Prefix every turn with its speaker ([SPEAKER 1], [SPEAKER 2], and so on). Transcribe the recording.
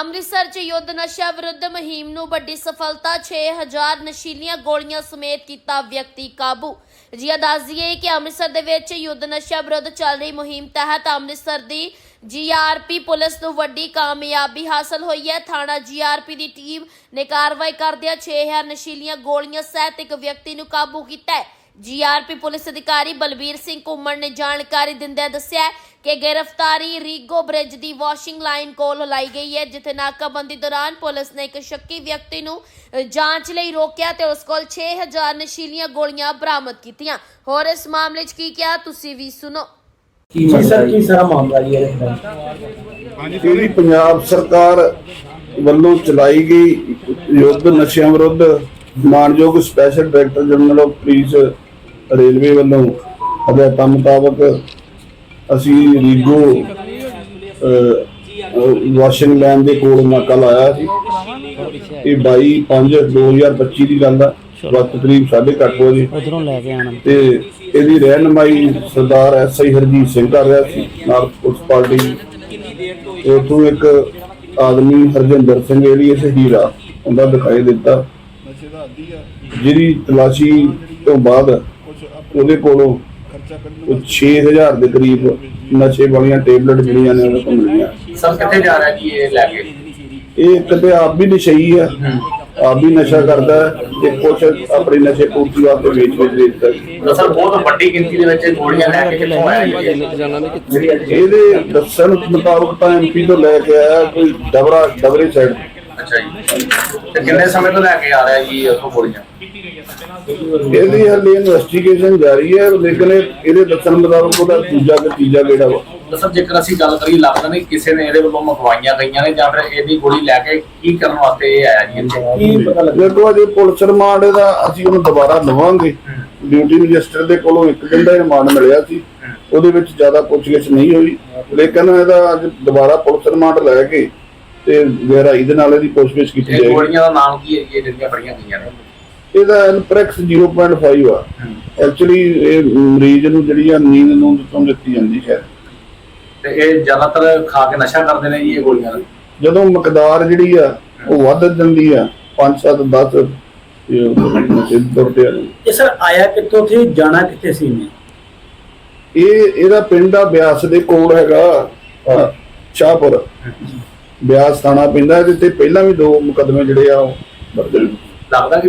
[SPEAKER 1] ਅੰਮ੍ਰਿਤਸਰ 'ਚ ਯੁੱਧ ਨਸ਼ਾ ਵਿਰੁੱਧ ਮੁਹਿੰਮ ਨੂੰ ਵੱਡੀ ਸਫਲਤਾ 6000 ਨਸ਼ੀਲੀਆਂ ਗੋਲੀਆਂ ਸਮੇਤ ਕੀਤਾ ਵਿਅਕਤੀ ਕਾਬੂ। ਜੀਆ ਦੱਸ ਦਈਏ ਕਿ ਅੰਮ੍ਰਿਤਸਰ ਦੇ ਵਿੱਚ ਯੁੱਧ ਨਸ਼ਾ ਵਿਰੁੱਧ ਚੱਲ ਰਹੀ ਮੁਹਿੰਮ ਤਹਿਤ ਅੰਮ੍ਰਿਤਸਰ ਦੀ ਜੀਆਰਪੀ ਪੁਲਿਸ ਨੂੰ ਵੱਡੀ ਕਾਮਯਾਬੀ ਹਾਸਲ ਹੋਈ ਹੈ। ਥਾਣਾ ਜੀਆਰਪੀ ਦੀ ਟੀਮ ਨੇ ਕਾਰਵਾਈ ਕਰਦਿਆਂ 6000 ਨਸ਼ੀਲੀਆਂ ਗੋਲੀਆਂ ਸਹਿਤ ਇੱਕ ਵਿਅਕਤੀ ਨੂੰ ਕਾਬੂ ਕੀਤਾ ਹੈ। ਜੀਆਰਪੀ ਪੁਲਿਸ ਅਧਿਕਾਰੀ ਬਲਬੀਰ ਸਿੰਘ ਘੁੰਮਣ ਨੇ ਜਾਣਕਾਰੀ ਦਿੰਦਿਆਂ ਦੱਸਿਆ ਕਿ ਗ੍ਰਿਫਤਾਰੀ ਰੀਗੋ ਬ੍ਰਿਜ ਦੀ ਵਾਸ਼ਿੰਗ ਲਾਈਨ ਕੋਲ ਲਾਈ ਗਈ ਹੈ ਜਿੱਥੇ ਨਾਕਾਬੰਦੀ ਦੌਰਾਨ ਪੁਲਿਸ ਨੇ ਇੱਕ ਸ਼ੱਕੀ ਵਿਅਕਤੀ ਨੂੰ ਜਾਂਚ ਲਈ ਰੋਕਿਆ ਤੇ ਉਸ ਕੋਲ 6000 ਨਸ਼ੀਲੀਆਂ ਗੋਲੀਆਂ ਬਰਾਮਦ ਕੀਤੀਆਂ। ਹੋਰ ਇਸ ਮਾਮਲੇ 'ਚ ਕੀ ਕਿਹਾ ਤੁਸੀਂ ਵੀ ਸੁਣੋ।
[SPEAKER 2] ਜੀ ਸਰ ਕੀ ਸਾਰਾ ਮਾਮਲਾ ਜੀ ਇਹ?
[SPEAKER 3] ਜਿਹੜੀ ਪੰਜਾਬ ਸਰਕਾਰ ਵੱਲੋਂ ਚਲਾਈ ਗਈ ਯੁੱਧ ਨਸ਼ਿਆਂ ਵਿਰੁੱਧ ਮਾਨਯੋਗ special director general of police railway ਵੱਲੋਂ ਹਦਾਇਤਾਂ ਮੁਤਾਬਕ ਅਸੀਂ ਰੀਗੋ ਵਾਸ਼ਿੰਗ ਲਾਈਨ ਦੇ ਕੋਲ ਨਾਕਾ ਲਾਇਆ ਸੀ। ਇਹ 22 5 2025 ਦੀ ਗੱਲ ਆ। ਵਕਤ ਕਰੀਬ 8:30 ਵਜੇ।
[SPEAKER 4] ਉਧਰੋਂ ਲੈ ਕੇ ਆਣਾ
[SPEAKER 3] ਤੇ ਇਹਦੀ ਰਹਿਨਮਾਈ ਸਰਦਾਰ ਐਸਆਈ ਹਰਜੀਤ ਸਿੰਘ ਕਰ ਰਿਹਾ ਸੀ ਨਾਲ ਪੁਲਿਸ ਪਾਰਟੀ। ਤੇ ਉੱਥੋਂ ਇੱਕ ਆਦਮੀ ਹਰਜਿੰਦਰ ਸਿੰਘ ਏਲੀਅਸ ਹੀਰਾ ਉਹਦਾ ਦਿਖਾਈ ਦਿੱਤਾ। ਜਿਹਦੀ ਤਲਾਸ਼ੀ ਤੋਂ ਬਾਅਦ ਉਹਦੇ ਕੋਲੋਂ ਕੁਝ 6000 ਦੇ ਕਰੀਬ ਨਸ਼ੇ ਵਾਲੀਆਂ ਟੇਬਲੇਟ ਜਿਹੜੀਆਂ ਨੇ ਉਹਦੇ ਕੋਲ ਮਿਲੀਆਂ।
[SPEAKER 2] ਸਰ ਕਿੱਥੇ ਜਾ ਰਿਹਾ ਜੀ ਇਹ ਲੈ ਕੇ?
[SPEAKER 3] ਇਹ ਕਿਤੇ ਆਪ ਵੀ ਨਸ਼ਈ ਆ ਆਪ ਵੀ ਨਸ਼ਾ ਕਰਦਾ ਹੈ ਤੇ ਕੁਝ ਆਪਣੀ ਨਸ਼ੇ ਪੂਰਤੀ ਵਾਸਤੇ ਵੇਚ ਵੇਚ ਵੇਚਦਾ
[SPEAKER 2] ਸਰ ਬਹੁਤ ਵੱਡੀ ਗਿਣਤੀ ਦੇ ਵਿੱਚ ਗੋਲੀਆਂ ਲੈ ਕੇ ਕਿੱਥੋਂ ਆਇਆ ਜੀ ਇਹ?
[SPEAKER 3] ਇਹਦੇ ਦੱਸਣ ਮੁਤਾਬਕ ਤਾਂ ਐਮਪੀ ਤੋਂ ਲੈ ਕੇ ਆਇਆ ਕੋਈ ਡਬਰਾ ਡਬਰੇ ਸਾਈਡ
[SPEAKER 2] ਅੱਛਾ ਜੀ। ਤੇ ਕਿੰਨੇ ਸਮੇਂ ਤੋਂ ਲੈ ਕੇ ਆ ਰਿਹਾ ਜੀ ਉਹ ਗੋਲੀਆਂ?
[SPEAKER 3] ਇਹਦੀ ਹਾਲੇ ਇਨਵੈਸਟੀਗੇਸ਼ਨ ਜਾਰੀ ਹੈ ਲੇਕਿਨ ਇਹ- ਇਹਦੇ ਦੱਸਣ ਮੁਤਾਬਕ ਉਹਦਾ ਦੂਜਾ ਕਿ ਤੀਜਾ ਗੇੜਾ ਵਾ।
[SPEAKER 2] ਤਾਂ ਸਰ ਜੇਕਰ ਅਸੀਂ ਗੱਲ ਕਰੀਏ ਲੱਗਦਾ ਨਹੀਂ ਕਿਸੇ ਨੇ ਇਹਦੇ ਵੱਲੋਂ ਮੰਗਵਾਈਆਂ ਗਈਆਂ ਨੇ ਜਾਂ ਫਿਰ ਇਹਦੀ ਗੋਲੀ ਲੈ ਕੇ ਕੀ ਕਰਨ ਵਾਸਤੇ ਇਹ ਆਇਆ ਜੀ ਇੱਥੇ?
[SPEAKER 3] ਕੀ ਪਤਾ ਲੱਗਿਆ। ਦੇਖੋ ਅਜੇ ਪੁਲਿਸ ਰਿਮਾਂਡ ਦਾ ਅਸੀਂ ਉਹਨੂੰ ਦੁਬਾਰਾ ਲਵਾਂਗੇ। ਡਿਊਟੀ ਮੈਜਿਸਟਰ ਦੇ ਕੋਲੋਂ ਇੱਕ ਦਿਨ ਦਾ ਰਿਮਾਂਡ ਮਿਲਿਆ ਸੀ। ਉਹਦੇ ਵਿੱਚ ਜ਼ਿਆਦਾ ਪੁੱਛਗਿੱਛ ਨਹੀਂ ਹੋਈ। ਲੇਕਿਨ ਇਹਦਾ ਅੱਜ ਦੁਬਾਰਾ ਪੁਲਿਸ ਰਿਮਾਂਡ ਲੈ ਕੇ ਤੇ ਗਹਿਰਾਈ ਦੇ ਨਾਲ ਇਹਦੀ ਪੁੱਛਗਿੱਛ ਕੀਤੀ
[SPEAKER 2] ਇਹ
[SPEAKER 3] ਜਾਏਗੀ।
[SPEAKER 2] ਗੋਲੀਆਂ ਦਾ ਨਾਮ ਕੀ ਹੈ ਜੀ? ਇਹ ਜਿਹੜੀਆਂ ਫੜੀਆਂ ਗਈਆਂ ਨੇ।
[SPEAKER 3] ਇਹਦਾ ਐਨਪ੍ਰੈਕਸ 0.5 ਆ। ਐਕਚੁਅਲੀ ਇਹ ਮਰੀਜ਼ ਨੂੰ ਜਿਹੜੀ ਆ ਨੀਂਦ ਨੂੰ ਤੋਂ ਦਿੱਤੀ ਜਾਂਦੀ ਹੈ।
[SPEAKER 2] ਤੇ ਇਹ ਜ਼ਿਆਦਾਤਰ ਖਾ ਕੇ ਨਸ਼ਾ ਕਰਦੇ ਨੇ ਜੀ ਇਹ ਗੋਲੀਆਂ ਦਾ?
[SPEAKER 3] ਜਦੋਂ ਮਕਦਾਰ ਜਿਹੜੀ ਆ ਉਹ ਵੱਧ ਜਾਂਦੀ ਆ 5 7 10 ਇਹ ਦੁਰਦੇ ਆ।
[SPEAKER 5] ਇਹ ਸਰ ਆਇਆ ਕਿੱਥੋਂ ਸੀ ਜਾਣਾ ਕਿੱਥੇ ਸੀ ਨੇ
[SPEAKER 3] ਇਹ ਇਹਦਾ ਪਿੰਡ ਆ ਬਿਆਸ ਦੇ ਕੋਲ ਹੈਗਾ ਸ਼ਾਹਪੁਰ। ਬਿਆਸ ਥਾਣਾ ਪੈਂਦਾ ਇਹਦੇ ਤੇ ਪਹਿਲਾਂ ਵੀ ਦੋ ਮੁਕੱਦਮੇ ਜਿਹੜੇ ਆ ਉਹ ਦਰਜ ਨੇ।
[SPEAKER 2] ਲੱਗਦਾ ਕਿ